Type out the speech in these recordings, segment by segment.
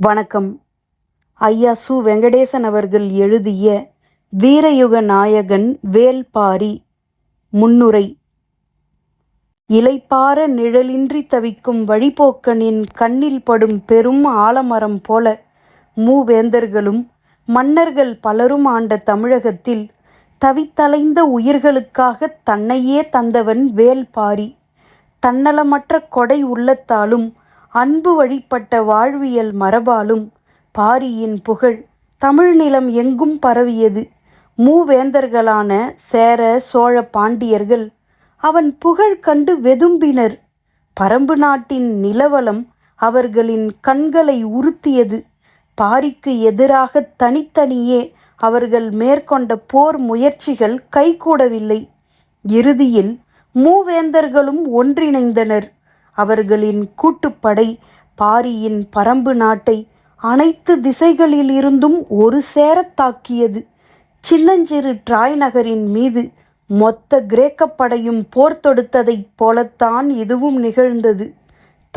வணக்கம். ஐயா சு. வெங்கடேசன் அவர்கள் எழுதிய வீரயுக நாயகன் வேல்பாரி முன்னுரை. இலைப்பார நிழலின்றி தவிக்கும் வழிபோக்கனின் கண்ணில் படும் பெரும் ஆலமரம் போல மூவேந்தர்களும் மன்னர்கள் பலரும் ஆண்ட தமிழகத்தில் தவித்தலைந்த உயிர்களுக்காகத் தன்னையே தந்தவன் வேல்பாரி. தன்னலமற்ற கொடை உள்ளத்தாலும் அன்பு வழிப்பட்ட வாழ்வியல் மரபாலும் பாரியின் புகழ் தமிழ்நிலம் எங்கும் பரவியது. மூவேந்தர்களான சேர சோழ பாண்டியர்கள் அவன் புகழ் கண்டு வெதும்பினர். பரம்பு நாட்டின் நிலவலம் அவர்களின் கண்களை உறுத்தியது. பாரிக்கு எதிராக தனித்தனியே அவர்கள் மேற்கொண்ட போர் முயற்சிகள் கைகூடவில்லை. இறுதியில் மூவேந்தர்களும் ஒன்றிணைந்தனர். அவர்களின் கூட்டுப்படை பாரியின் பரம்பு நாட்டை அனைத்து திசைகளிலிருந்தும் ஒரு சேரத் தாக்கியது. சின்னஞ்சிறு ட்ராய் நகரின் மீது மொத்த கிரேக்கப் படையும் போர் தொடுத்ததைப் போலத்தான் இதுவும் நிகழ்ந்தது.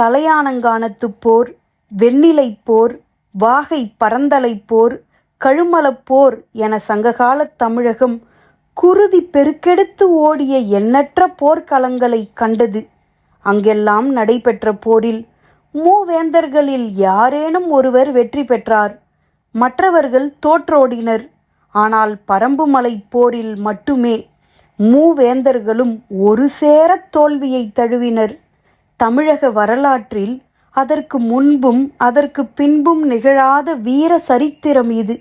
தலையானங்கானத்துப் போர் வெண்ணிலைப் போர் வாகை பரந்தலை போர் கழுமலப் போர் என சங்ககாலத் தமிழகம் குருதி பெருக்கெடுத்து ஓடிய எண்ணற்ற போர்க்களங்களை கண்டது. அங்கெல்லாம் நடைபெற்ற போரில் மூவேந்தர்களில் யாரேனும் ஒருவர் வெற்றி பெற்றார். மற்றவர்கள் தோற்றோடினர். ஆனால் பரம்புமலை போரில் மட்டுமே மூவேந்தர்களும் ஒரு சேர தோல்வியை தழுவினர். தமிழக வரலாற்றில் அதற்கு முன்பும் அதற்கு பின்பும் நிகழாத வீர சரித்திரம் இது.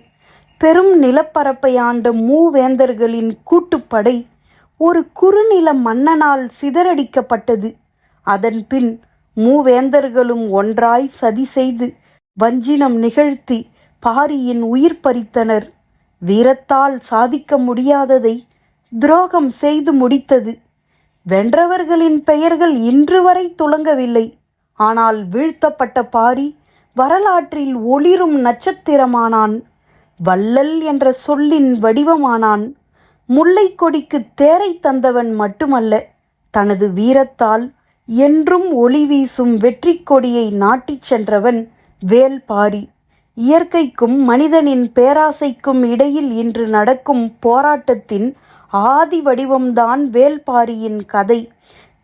பெரும் நிலப்பரப்பை ஆண்ட மூவேந்தர்களின் கூட்டுப்படை ஒரு குறுநில மன்னனால் சிதறடிக்கப்பட்டது. அதன்பின் மூவேந்தர்களும் ஒன்றாய் சதி செய்து வஞ்சினம் நிகழ்த்தி பாரியின் உயிர் பறித்தனர். வீரத்தால் சாதிக்க முடியாததை துரோகம் செய்து முடித்தது. வென்றவர்களின் பெயர்கள் இன்று வரை துலங்கவில்லை. ஆனால் வீழ்த்தப்பட்ட பாரி வரலாற்றில் ஒளிரும் நட்சத்திரமானான். வள்ளல் என்ற சொல்லின் வடிவமானான். முல்லை கொடிக்கு தேரை தந்தவன் மட்டுமல்ல தனது வீரத்தால் என்றும் ஒளி வீசும் வெற்றி கொடியை நாட்டிச் சென்றவன் வேல்பாரி. இயற்கைக்கும் மனிதனின் பேராசைக்கும் இடையில் இன்று நடக்கும் போராட்டத்தின் ஆதி வடிவம்தான் வேல்பாரியின் கதை.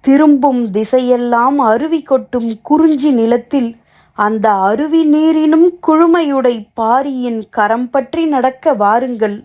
திரும்பும் திசையெல்லாம் அருவி கொட்டும் குறிஞ்சி நிலத்தில் அந்த அருவி நீரினும் குழுமையுடை பாரியின் கரம் பற்றி நடக்க வாருங்கள்.